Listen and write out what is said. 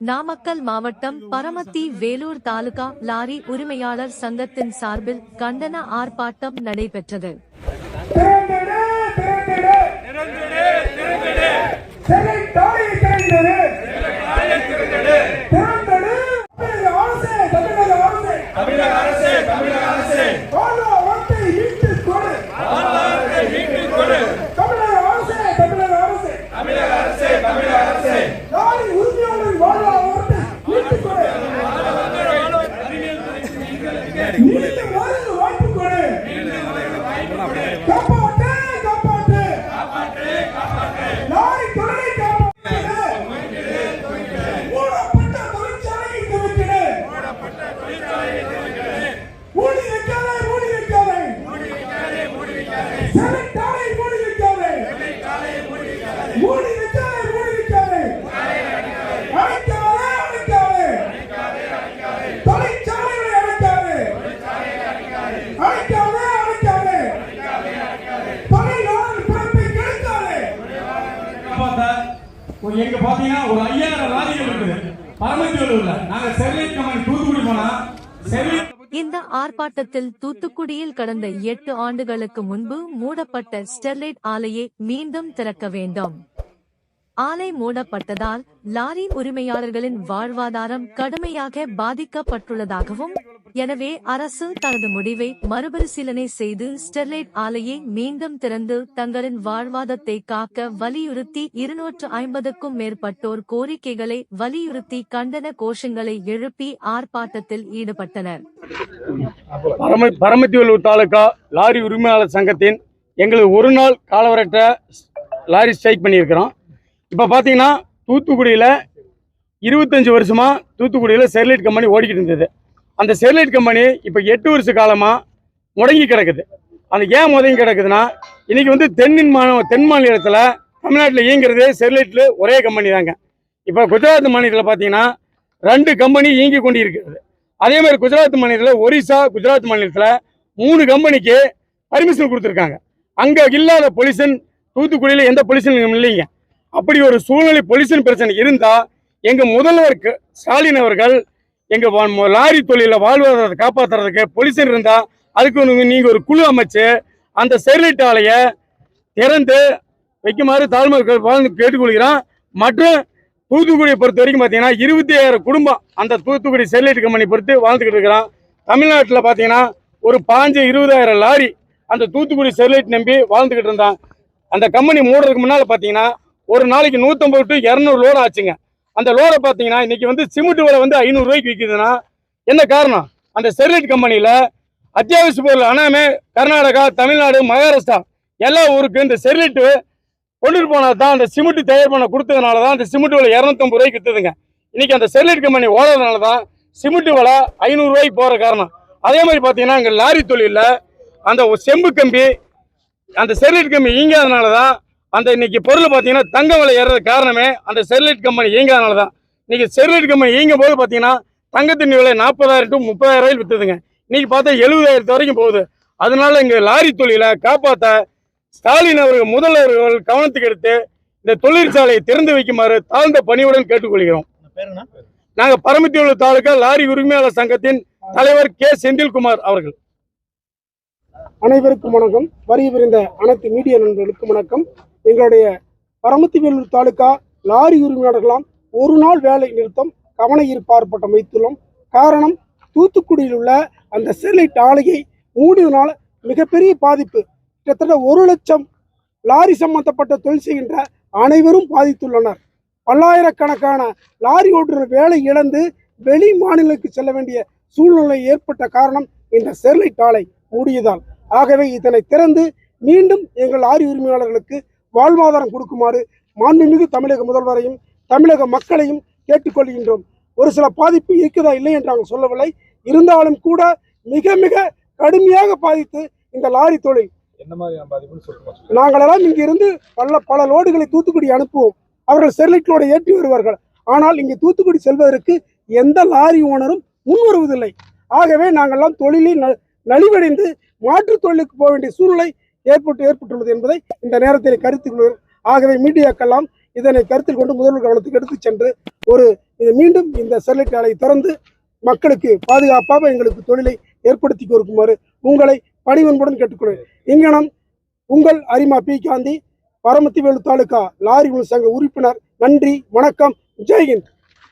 நாமக்கல் மாவட்டம் பரமத்தி வேலூர் தாலுகா லாரி உரிமையாளர் சங்கத்தின் சார்பில் கண்டன ஆர்ப்பாட்டம் நடைபெற்றது. தமிழக எங்க பாத்தீங்கன்னா ஒரு ஐயாயிரம் லாரிகள் இருக்குது. பரமத்தியூர்ல நாங்க ஸ்டெர்லைட் கம்பெனி தூத்துக்குடி போனா ஸ்டெர்லைட் இந்த ஆர்ப்பாட்டத்தில் தூத்துக்குடியில் கடந்த எட்டு ஆண்டுகளுக்கு முன்பு மூடப்பட்ட ஸ்டெர்லைட் ஆலையை மீண்டும் திறக்க வேண்டும். ஆலை மூடப்பட்டதால் லாரி உரிமையாளர்களின் வாழ்வாதாரம் கடுமையாக பாதிக்கப்பட்டுள்ளதாகவும் எனவே அரசு தனது முடிவை மறுபரிசீலனை செய்து ஸ்டெர்லைட் ஆலையை மீண்டும் திறந்து தங்களின் வாழ்வாதத்தை காக்க வலியுறுத்தி இருநூற்று ஐம்பதுக்கும் மேற்பட்டோர் கோரிக்கைகளை வலியுறுத்தி கண்டன கோஷங்களை எழுப்பி ஆர்ப்பாட்டத்தில் ஈடுபட்டனர். பரம தாலுகா லாரி உரிமையாளர் சங்கத்தின் எங்களது ஒரு நாள் காலவரட்ட லாரி ஸ்ட்ரைக் பண்ணியிருக்கிறோம். இப்போ பார்த்தீங்கன்னா தூத்துக்குடியில் இருபத்தஞ்சி வருஷமாக தூத்துக்குடியில் ஸ்டெர்லைட் கம்பெனி ஓடிக்கிட்டு இருந்தது. அந்த ஸ்டெர்லைட் கம்பெனி இப்போ எட்டு வருஷ காலமாக முடங்கி கிடக்குது. அந்த ஏன் முடங்கி கிடக்குதுன்னா இன்றைக்கி வந்து தென்னின் மா தென் மாநிலத்தில் தமிழ்நாட்டில் இயங்கிறது ஸ்டெர்லைட்டில் ஒரே கம்பெனி தாங்க. இப்போ குஜராத் மாநிலத்தில் பார்த்தீங்கன்னா ரெண்டு கம்பெனி இயங்கி கொண்டு இருக்கிறது அதே மாதிரி குஜராத் மாநிலத்தில் ஒரிசா குஜராத் மாநிலத்தில் மூணு கம்பெனிக்கு பர்மிஷன் கொடுத்துருக்காங்க. அங்கே இல்லாத பொலிஷன் தூத்துக்குடியில் எந்த பொலிஷனும் இல்லைங்க. அப்படி ஒரு சூழ்நிலை பொல்யூஷன் பிரச்சனை இருந்தால் எங்கள் முதல்வர் ஸ்டாலின் அவர்கள் எங்கள் லாரி தொழிலில் வாழ்வாதாரத்தை காப்பாற்றுறதுக்கு பொல்யூஷன் இருந்தால் அதுக்கு நீங்கள் ஒரு குழு அமைச்சு அந்த ஸ்டெர்லைட் ஆலையை திறந்து வைக்குமாறு தாழ்மை வாழ்ந்து கேட்டுக்கொள்கிறோம். மற்றும் தூத்துக்குடியை பொறுத்த வரைக்கும் பார்த்தீங்கன்னா இருபத்தி ஆயிரம் குடும்பம் அந்த தூத்துக்குடி ஸ்டெர்லைட் கம்பெனி பொறுத்து வாழ்ந்துக்கிட்டு இருக்கிறான் தமிழ்நாட்டில் பார்த்தீங்கன்னா ஒரு பாஞ்சு இருபதாயிரம் லாரி அந்த தூத்துக்குடி ஸ்டெர்லைட் நம்பி வாழ்ந்துக்கிட்டு இருந்தான் அந்த கம்பெனி மூடுறதுக்கு முன்னால் பார்த்தீங்கன்னா ஒரு நாளைக்கு நூற்றம்பது டு இரநூறு லோடு ஆச்சுங்க. அந்த லோடை பார்த்தீங்கன்னா இன்னைக்கு வந்து சிமெண்ட் விலை வந்து ஐநூறுரூவாய்க்கு விற்கிதுன்னா என்ன காரணம்? அந்த ஸ்டெர்லைட் கம்பெனியில் அத்தியாவசிய பொருள் அனாமே கர்நாடகா தமிழ்நாடு மகாராஷ்டிரா எல்லா ஊருக்கு இந்த ஸ்டெர்லைட்டு கொண்டுட்டு போனால் தான் அந்த சிமெண்ட் தயார் பண்ண கொடுத்ததுனால தான் அந்த சிமெண்ட் விலை இரநூத்தம்பது ரூபாய்க்கு விற்றுதுங்க இன்னைக்கு அந்த ஸ்டெர்லைட் கம்பெனி ஓடுறதுனால தான் சிமெண்ட் விலை ஐநூறுரூவாய்க்கு போகிற காரணம். அதே மாதிரி பார்த்தீங்கன்னா இங்கே லாரி தொழிலில் அந்த செம்பு கம்பி அந்த ஸ்டெர்லைட் கம்பி ஈங்காதனால தான் அந்த இன்னைக்கு பொருள் பார்த்தீங்கன்னா தங்க விலை ஏறது காரணமே அந்த ஸ்டெர்லைட் கம்பெனி இயங்காதனால தான் இன்னைக்கு ஸ்டெர்லைட் கம்பெனி இயங்கும் போது பார்த்தீங்கன்னா தங்கத்தின் விலை நாற்பதாயிரம் டு முப்பதாயிரம் ரூபாயில் விற்றுதுங்க இன்னைக்கு பார்த்தா எழுபதாயிரத்து வரைக்கும் போகுது. அதனால இங்கே லாரி தொழிலை காப்பாற்ற ஸ்டாலின் அவர்கள் முதல்வர்கள் கவனத்துக்கு எடுத்து இந்த தொழிற்சாலையை திறந்து வைக்குமாறு தாழ்ந்த பணியுடன் கேட்டுக்கொள்கிறோம். நாங்கள் பரமத்தியுள்ள தாலுகா லாரி உரிமையாளர் சங்கத்தின் தலைவர் கே. செந்தில்குமார் அவர்கள். அனைவருக்கும் வணக்கம். வரி புரிந்த அனைத்து மீடியா நண்பர்களுக்கும் வணக்கம். எங்களுடைய பரமத்திவேலூர் தாலுகா லாரி உரிமையாளர்களாம் ஒரு நாள் வேலை நிறுத்தம் கவன ஈர்ப்பு ஆர்ப்பாட்டம் வைத்துள்ளோம். காரணம் தூத்துக்குடியில் உள்ள அந்த ஸ்டெர்லைட் ஆலையை மூடியதனால் மிகப்பெரிய பாதிப்பு. கிட்டத்தட்ட ஒரு லட்சம் லாரி சம்பந்தப்பட்ட தொழில் செய்கின்ற அனைவரும் பாதித்துள்ளனர். பல்லாயிரக்கணக்கான லாரி ஓட்டுநர் வேலை இழந்து வெளி மாநிலங்களுக்கு செல்ல வேண்டிய சூழ்நிலை ஏற்பட்ட காரணம் இந்த ஸ்டெர்லைட் ஆலை மூடியதால். ஆகவே இதனை திறந்து மீண்டும் எங்கள் லாரி உரிமையாளர்களுக்கு வாழ்வாதாரம் கொடுக்குமாறு மாண்புமிகு தமிழக முதல்வரையும் தமிழக மக்களையும் கேட்டுக்கொள்கின்றோம். ஒரு சில பாதிப்பு இருக்குதா இல்லை என்று நாங்கள் சொல்லவில்லை. இருந்தாலும் கூட மிக மிக கடுமையாக பாதித்து இந்த லாரி தொழில். என்ன சொல்லுங்க. நாங்களெல்லாம் இங்கிருந்து பல பல லோடுகளை தூத்துக்குடி அனுப்புவோம். அவர்கள் ஸ்டெர்லைட் லோடை ஏற்றி வருவார்கள். ஆனால் இங்கே தூத்துக்குடி செல்வதற்கு எந்த லாரி ஓனரும் முன் வருவதில்லை. ஆகவே நாங்கள்லாம் தொழிலில் நலிவடைந்து மாற்றுத் தொழிலுக்கு போக வேண்டிய சூழ்நிலை ஏற்பட்டு ஏற்பட்டுள்ளது என்பதை இந்த நேரத்தில் கருத்தில் கொள்கிறோம் ஆகவே மீடியாக்கெல்லாம் இதனை கருத்தில் கொண்டு முதல்வர் கவனத்துக்கு எடுத்துச் சென்று ஒரு இது மீண்டும் இந்த ஸ்டெர்லைட் ஆலையை திறந்து மக்களுக்கு பாதுகாப்பாக எங்களுக்கு தொழிலை ஏற்படுத்தி கொடுக்குமாறு உங்களை பணிவன்புடன் கேட்டுக்கொள்வேன் இங்கனம் உங்கள் அரிமா பி. காந்தி பரமத்திவேலு தாலுகா லாரி சங்க உறுப்பினர். நன்றி வணக்கம். ஜெய்ஹிந்த்.